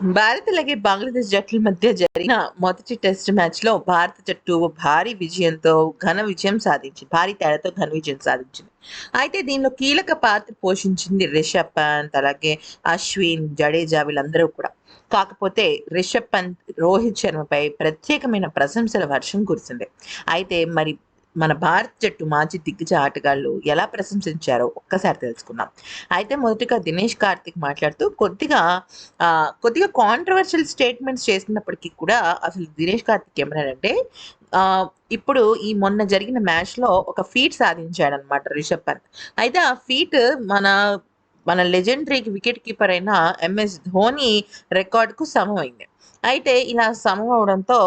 భారత్ అలాగే బంగ్లాదేశ్ జట్ల మధ్య జరిగిన మొదటి టెస్ట్ మ్యాచ్లో భారత జట్టు భారీ విజయంతో ఘన విజయం సాధించింది. భారీ తేడాతో ఘన విజయం సాధించింది. అయితే దీనిలో కీలక పాత్ర పోషించింది రిషబ్ పంత్ అలాగే అశ్విన్ జడేజా వీళ్ళందరూ కూడా. కాకపోతే రిషబ్ పంత్ రోహిత్ శర్మపై ప్రత్యేకమైన ప్రశంసల వర్షం కురిసింది. అయితే మరి మన భారత జట్టు మాజీ దిగ్గజ ఆటగాళ్ళు ఎలా ప్రశంసించారో ఒక్కసారి తెలుసుకుందాం. అయితే మొదటిగా దినేష్ కార్తిక్ మాట్లాడుతూ కొద్దిగా కొద్దిగా కాంట్రవర్షియల్ స్టేట్మెంట్స్ చేసినప్పటికీ కూడా అసలు దినేష్ కార్తిక్ ఏమన్నాడంటే ఇప్పుడు ఈ మొన్న జరిగిన మ్యాచ్లో ఒక ఫీట్ సాధించాడనమాట రిషబ్ పంత్. అయితే ఆ ఫీట్ మన మన లెజెండరీ వికెట్ కీపర్ అయిన ఎంఎస్ ధోని రికార్డుకు సమమైంది. అయితే ఇలా సమం అవడంతో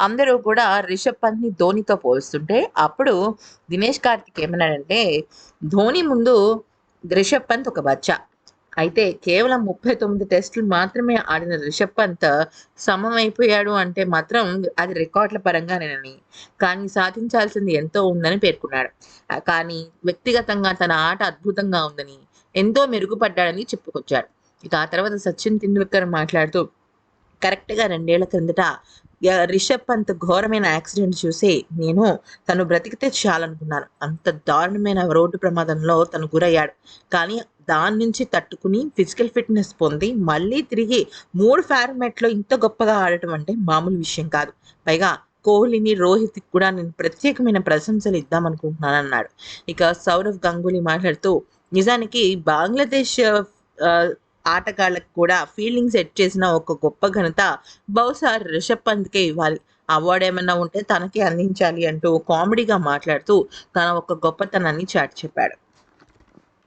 అందరూ కూడా రిషబ్ పంత్ని ధోనితో పోల్స్తుంటే అప్పుడు దినేష్ కార్తిక్ ఏమన్నాడంటే ధోని ముందు రిషబ్ పంత్ ఒక బచ్చా. అయితే కేవలం ముప్పై తొమ్మిది టెస్టులు మాత్రమే ఆడిన రిషబ్ పంత్ సమమైపోయాడు అంటే మాత్రం అది రికార్డుల పరంగానేనని. కానీ సాధించాల్సింది ఎంతో ఉందని పేర్కొన్నాడు. కానీ వ్యక్తిగతంగా తన ఆట అద్భుతంగా ఉందని ఎంతో మెరుగుపడ్డాడని చెప్పుకొచ్చాడు. ఇక ఆ తర్వాత సచిన్ టెండూల్కర్ మాట్లాడుతూ కరెక్ట్గా రెండేళ్ళ క్రిందట రిషబ్ పంత్ ఘోరమైన యాక్సిడెంట్ చూసి నేను తను బ్రతికితే చాలనుకున్నాను. అంత దారుణమైన రోడ్డు ప్రమాదంలో తను గురయ్యాడు. కానీ దాని నుంచి తట్టుకుని ఫిజికల్ ఫిట్నెస్ పొంది మళ్ళీ తిరిగి మూడు ఫార్మాట్లో ఇంత గొప్పగా ఆడటం అంటే మామూలు విషయం కాదు. పైగా కోహ్లీని రోహిత్ కూడా నేను ప్రత్యేకమైన ప్రశంసలు ఇద్దామనుకుంటున్నాను అన్నాడు ఇక సౌరవ్ గంగూలీ మాట్లాడుతూ నిజానికి బంగ్లాదేశ్ ఆ, ఆటగాళ్ళకు కూడా ఫీల్డింగ్ సెట్ చేసిన ఒక గొప్ప ఘనత బహుశా రిషబ్ పంత్కే ఇవ్వాలి. అవార్డు ఏమైనా ఉంటే తనకే అందించాలి అంటూ కామెడీగా మాట్లాడుతూ తన ఒక గొప్పతనాన్ని చాటి చెప్పాడు.